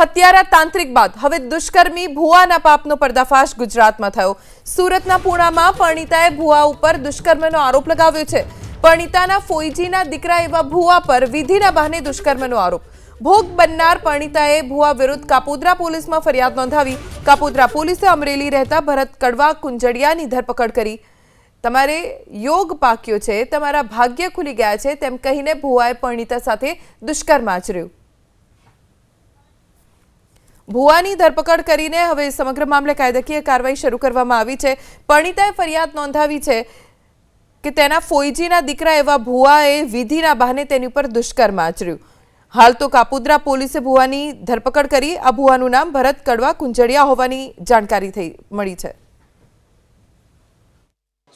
હત્યારા તાંત્રિક બાદ. હવે દુષ્કર્મી ભુવાના પાપનો પર્દાફાશ ગુજરાતમાં થયો. સુરતના પૂણામાં પરણિતાએ ભુવા ઉપર દુષ્કર્મનો આરોપ લગાવ્યો છે. પરણિતાના ફોઈજીના દીકરા એવા ભુવા પર વિધિના બહાને દુષ્કર્મનો આરોપ. ભોગ બનનાર પરણિતાએ ભુવા વિરુદ્ધ કાપોદ્રા પોલીસમાં ફરિયાદ નોંધાવી. કાપોદ્રા પોલીસે અમરેલી રહેતા ભરત કડવા કુંજડિયાની ધરપકડ કરી. તમારે યોગ પાક્યો છે, તમારા ભાગ્ય ખુલી ગયા છે, તેમ કહીને ભુવાએ પરણિતા સાથે દુષ્કર્મ આચર્યું. ભુવાની ધરપકડ કરીને હવે સમગ્ર મામલે કાયદાકીય કાર્યવાહી શરૂ કરવામાં આવી છે. પરણિતાએ ફરિયાદ નોંધાવી છે કે તેના ફોઈજીના દીકરા એવા ભુવાએ વિધિના બહાને તેની ઉપર દુષ્કર્મ આચર્યું. હાલ તો કાપુદ્રા પોલીસે ભુવાની ધરપકડ કરી આ ભુવાનું નામ ભરત કડવા કુંજળિયા હોવાની જાણકારી થઈ મળી છે.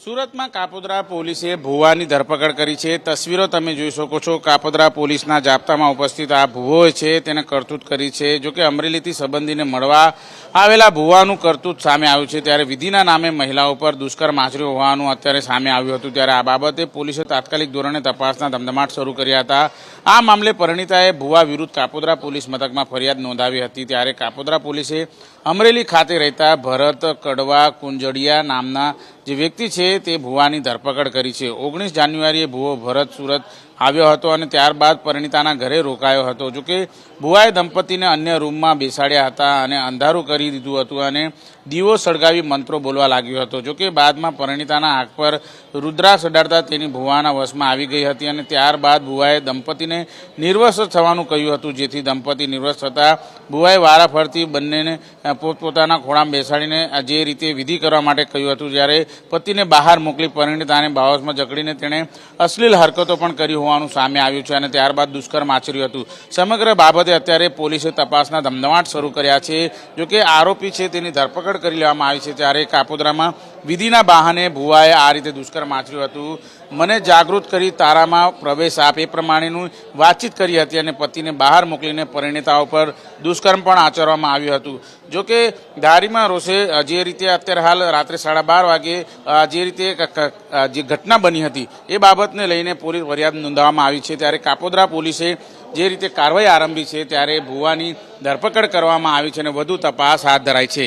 સુરતમાં કાપોદ્રા પોલીસે ભુવાની ધરપકડ કરી છે. તસવીરો તમે જોઈ શકો છો. કાપોદ્રા પોલીસના જાપ્તામાં ઉપસ્થિત આ ભુવો છે, તેને કરતૂત કરી છે. જો કે અમરેલીથી સંબંધીને મળવા આવેલા ભુવાનું કરતૂત સામે આવ્યું છે. ત્યારે વિધિના નામે મહિલા ઉપર દુષ્કર્મ આચર્યો હોવાનું અત્યારે સામે આવ્યું હતું. ત્યારે આ બાબતે પોલીસે તાત્કાલિક ધોરણે તપાસના ધમધમાટ શરૂ કર્યા હતા. આ મામલે પરિણીતાએ ભુવા વિરુદ્ધ કાપોદરા પોલીસ મથકમાં ફરિયાદ નોંધાવી હતી. ત્યારે કાપોદ્રા પોલીસે અમરેલી ખાતે રહેતા ભરત કડવા કુંજડિયા નામના જે વ્યક્તિ છે તે ભુવાની ધરપકડ કરી છે. ઓગણીસ જાન્યુઆરીએ ભુવો ભરત સુરત આવ્યો હતો અને ત્યારબાદ પરિણીતાના ઘરે રોકાયો હતો. જોકે ભુવાએ દંપતીને અન્ય રૂમમાં બેસાડ્યા હતા અને અંધારું કરી દીધું હતું અને દીવો સળગાવી મંત્રો બોલવા લાગ્યો હતો. જોકે બાદમાં પરિણીતાના આંખ પર રુદ્રા સડાડતા તેની ભુવાના વશમાં આવી ગઈ હતી અને ત્યારબાદ ભુવાએ દંપતીને નિર્વસ્ત થવાનું કહ્યું હતું, જેથી દંપતી નિર્વસ્ત થતાં ભુવાએ વારાફરતી બંનેને પોતપોતાના ખોળામાં બેસાડીને જે રીતે વિધિ કરવા માટે કહ્યું હતું, જ્યારે પતિને બહાર મોકલી પરિણીતાને બાવસમાં જકડીને તેણે અશ્લીલ હરકતો પણ કરી હોવાનું સામે આવ્યું છે અને ત્યારબાદ દુષ્કર્મ આચર્યું હતું. સમગ્ર બાબતે અત્યારે પોલીસે તપાસના ધમધમાટ શરૂ કર્યા છે. જોકે આરોપી છે તેની ધરપકડ કરી લેવામાં આવી છે. ત્યારે કાપોદ્રામાં વિધિના બહાને ભુવાએ આ રીતે દુષ્કર્મ આચર્યું હતું. મને જાગૃત કરી તારામાં પ્રવેશ આપ એ પ્રમાણેનું વાતચીત કરી હતી અને પતિને બહાર મોકલીને પરિણીતાઓ પર દુષ્કર્મ પણ આચરવામાં આવ્યું હતું. જો કે ધારીમાં રોષે જે રીતે અત્યારે હાલ રાત્રે સાડા બાર વાગે જે રીતે જે ઘટના બની હતી, એ બાબતને લઈને પોલીસ ફરિયાદ નોંધાવવામાં આવી છે. ત્યારે કાપોદ્રા પોલીસે જે રીતે કાર્યવાહી આરંભી છે, ત્યારે ભુવાની ધરપકડ કરવામાં આવી છે અને વધુ તપાસ હાથ ધરાઈ છે.